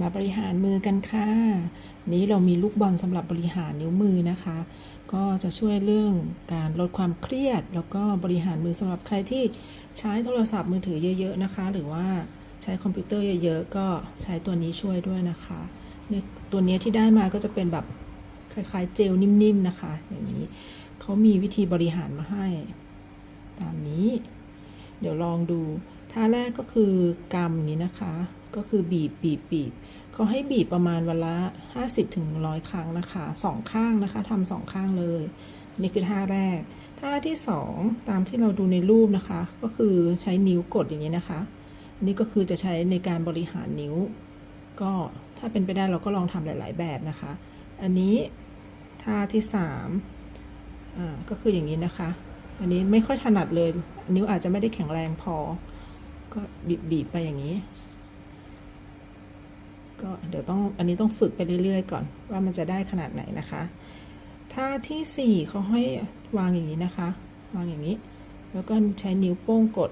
มาบริหารมือกันค่ะ นี้เรามีลูกบอลสำหรับบริหารนิ้วมือนะคะ ก็จะช่วยเรื่องการลดความเครียด แล้วก็บริหารมือสำหรับใครที่ใช้โทรศัพท์มือถือเยอะ ๆนะคะ หรือว่าใช้คอมพิวเตอร์เยอะๆ ก็ใช้ตัวนี้ช่วยด้วยนะคะตัวนี้ที่ได้มาก็จะเป็นแบบคล้ายๆ เจลนิ่มๆนะคะ อย่างนี้เขามีวิธีบริหารมาให้ ตามนี้ เดี๋ยวลองดูท่าแรกก็คือกำนี้นะคะ ก็คือบีบบีบบีบเขาให้บีบประมาณวันละ 50ถึง100 ครั้งนะคะสองข้างนะคะทำสองข้างเลย นี่คือท่าแรก ท่าที่สองตามที่เราดูในรูปนะคะ ก็คือใช้นิ้วกดอย่างนี้นะคะ นี่ก็คือจะใช้ในการบริหารนิ้ว ก็ถ้าเป็นไปได้เราก็ลองทำหลาย ๆ แบบนะคะ อันนี้ท่าที่สามอ่าก็คืออย่างนี้นะคะ อันนี้ไม่ค่อยถนัดเลย นิ้วอาจจะไม่ได้แข็งแรงพอ ก็บีบบีบไปอย่างนี้ ก็เดี๋ยวต้องอันนี้ต้องฝึกไปเรื่อยๆ ก่อน ว่ามันจะได้ขนาดไหนนะคะท่าที่สี่เขาให้วางอย่างนี้นะคะ วางอย่างนี้ แล้วก็ใช้นิ้วโป้งกด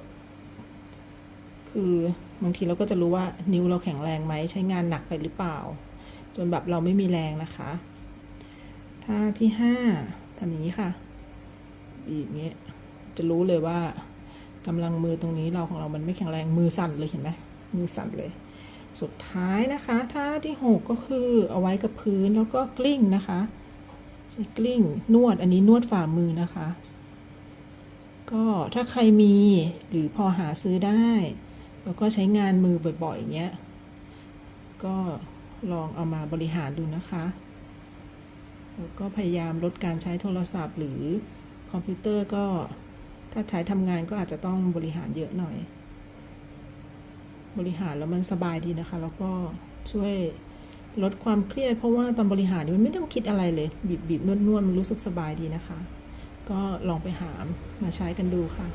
คือบางทีเราก็จะรู้ว่านิ้วเราแข็งแรงไหมใช้งานหนักไปหรือเปล่า จนแบบเราไม่มีแรงนะคะท่าที่ห้าทำอย่างนี้ค่ะบีบอย่างนี้จะรู้เลยว่ากำลังมือตรงนี้เราของเรามันไม่แข็งแรงมือสั่นเลยเห็นไหมมือสั่นเลย สุดท้ายนะคะท่าที่หกก็คือเอาไว้กับพื้นแล้วก็กลิ้งนะคะใช้กลิ้งนวดอันนี้นวดฝ่ามือนะคะ ก็ถ้าใครมีหรือพอหาซื้อได้ แล้วก็ใช้งานมือบ่อยๆเงี้ย ก็ลองเอามาบริหารดูนะคะ แล้วก็พยายามลดการใช้โทรศัพท์หรือคอมพิวเตอร์ก็ถ้าใช้ทำงานก็อาจจะต้องบริหารเยอะหน่อย บริหารแล้วมันสบายดีนะคะ แล้วก็ช่วยลดความเครียดเพราะว่าตอนบริหารนี่มันไม่ต้องคิดอะไรเลย บีบบีบนวดนวดมันรู้สึกสบายดีนะคะ ก็ลองไปหามาใช้กันดูค่ะ